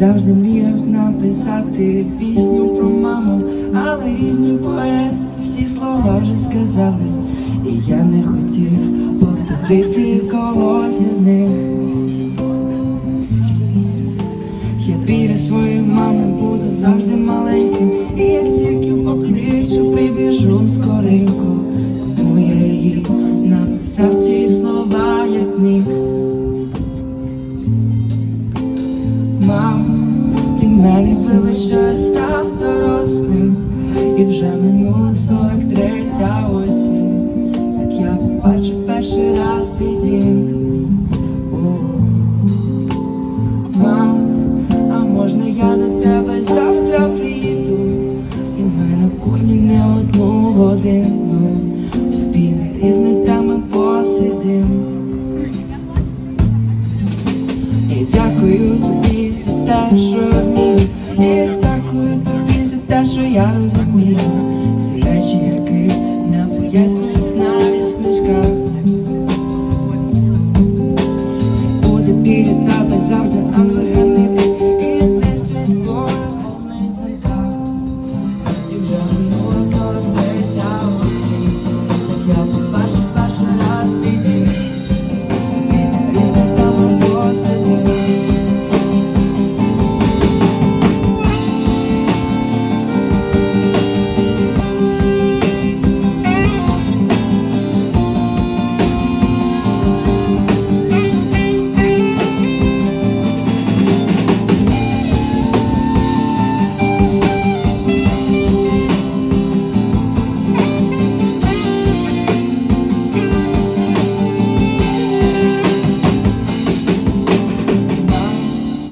завжди мріяв написати пісню про маму, але різні поети всі слова вже сказали, і я не хотів повторити когось із них. Я біля своєї мами буду завжди маленьким, і як тільки покличу, прибіжу скоренько, тому я їй написав ці слова, як міг. мам, ти мене вибачай, став дорослим, і вже минула сорок третя осінь, як я побачив перший раз свій. Мам, а можна я до тебе завтра приїду? І мене в кухні не одну годину, тобі на різні теми. Дякую тобі те, що я вмію. І я дякую тобі за те, що я розумію. Ці речі, які не пояснюють навіть в книжках. Буде біля